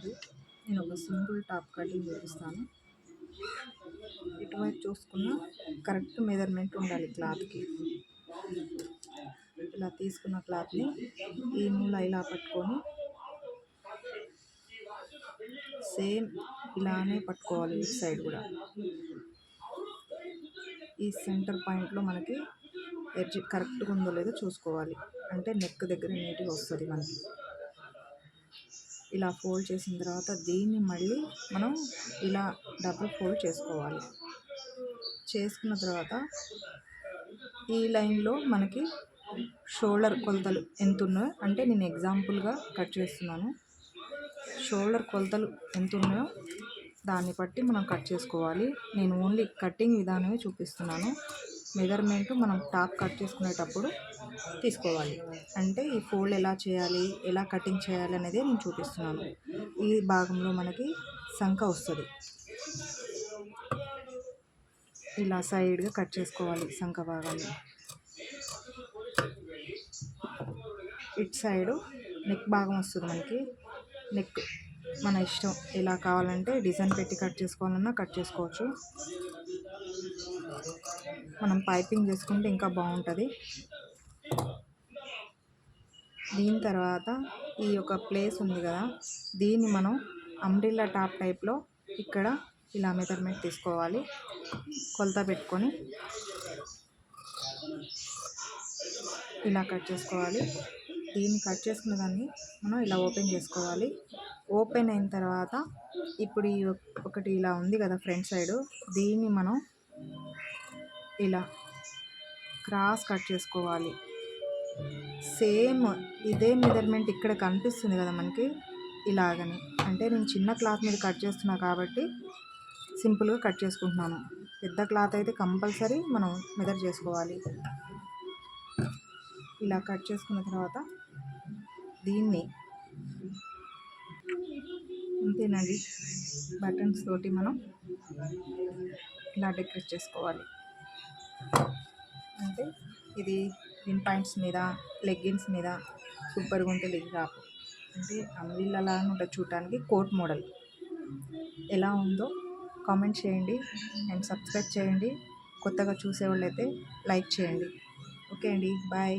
ఉంది. నేను ఒక సింగిల్ టాప్ కటింగ్ చూపిస్తాను. ఇటువైపు చూసుకున్న కరెక్ట్ మెజర్మెంట్ ఉండాలి క్లాత్కి. ఇలా తీసుకున్న క్లాత్ని ఈ మూల ఇలా పట్టుకొని సేమ్ ఇలానే పట్టుకోవాలి ఇటు సైడ్ కూడా. ఈ సెంటర్ పాయింట్లో మనకి ఎడ్జ్ కరెక్ట్గా ఉందో లేదో చూసుకోవాలి. అంటే నెక్ దగ్గర నీట్గా వస్తుంది మనకి. ఇలా ఫోల్డ్ చేసిన తర్వాత దీన్ని మళ్ళీ మనం ఇలా డబుల్ ఫోల్డ్ చేసుకోవాలి. చేసుకున్న తర్వాత ఈ లైన్లో మనకి షోల్డర్ కొలతలు ఎంత ఉన్నాయో అంటే నేను ఎగ్జాంపుల్గా కట్ చేస్తున్నాను. షోల్డర్ కొలతలు ఎంత ఉన్నాయో దాన్ని బట్టి మనం కట్ చేసుకోవాలి. నేను ఓన్లీ కటింగ్ విధానమే చూపిస్తున్నాను. మెజర్మెంట్ మనం టాప్ కట్ చేసుకునేటప్పుడు తీసుకోవాలి. అంటే ఈ ఫోల్డ్ ఎలా చేయాలి ఎలా కటింగ్ చేయాలి అనేది నేను చూపిస్తున్నాను. ఈ భాగంలో మనకి సంఖ వస్తుంది. ఇలా సైడ్గా కట్ చేసుకోవాలి సంఖ భాగాన్ని. ఇట్ సైడు నెక్ భాగం వస్తుంది మనకి. నెక్ మన ఇష్టం ఎలా కావాలంటే డిజైన్ పెట్టి కట్ చేసుకోవాలన్నా కట్ చేసుకోవచ్చు. మనం పైపింగ్ చేసుకుంటే ఇంకా బాగుంటుంది. దీని తర్వాత ఈ యొక్క ప్లేస్ ఉంది కదా దీన్ని మనం అంబ్రిల్లా టాప్ టైప్లో ఇక్కడ ఇలా మెజర్మెంట్ తీసుకోవాలి. కొలత పెట్టుకొని ఇలా కట్ చేసుకోవాలి. దీన్ని కట్ చేసుకున్న దాన్ని మనం ఇలా ఓపెన్ చేసుకోవాలి. ఓపెన్ అయిన తర్వాత ఇప్పుడు ఈ ఒకటి ఇలా ఉంది కదా ఫ్రంట్ సైడు దీన్ని మనం ఇలా క్రాస్ కట్ చేసుకోవాలి. సేమ్ ఇదే మెజర్మెంట్ ఇక్కడ కనిపిస్తుంది కదా మనకి ఇలాగని. అంటే నేను చిన్న క్లాత్ మీద కట్ చేస్తున్నా కాబట్టి సింపుల్గా కట్ చేసుకుంటున్నాను. పెద్ద క్లాత్ అయితే కంపల్సరీ మనం మెదర్ చేసుకోవాలి. ఇలా కట్ చేసుకున్న తర్వాత దీన్ని అంతేనండి బటన్స్ తోటి మనం ఇలా డెకరేట్ చేసుకోవాలి. అంటే ఇది పిన్ పాయింట్స్ మీద లెగ్గిన్స్ మీద సూపర్గా ఉంటుంది లెగ్ టాప్ అంటే అంబ్రిల్లా ఉంటుంది చూడటానికి కోట్ మోడల్. ఎలా ఉందో కామెంట్ చేయండి అండ్ సబ్స్క్రైబ్ చేయండి. కొత్తగా చూసేవాళ్ళు అయితే లైక్ చేయండి. ఓకే అండి బాయ్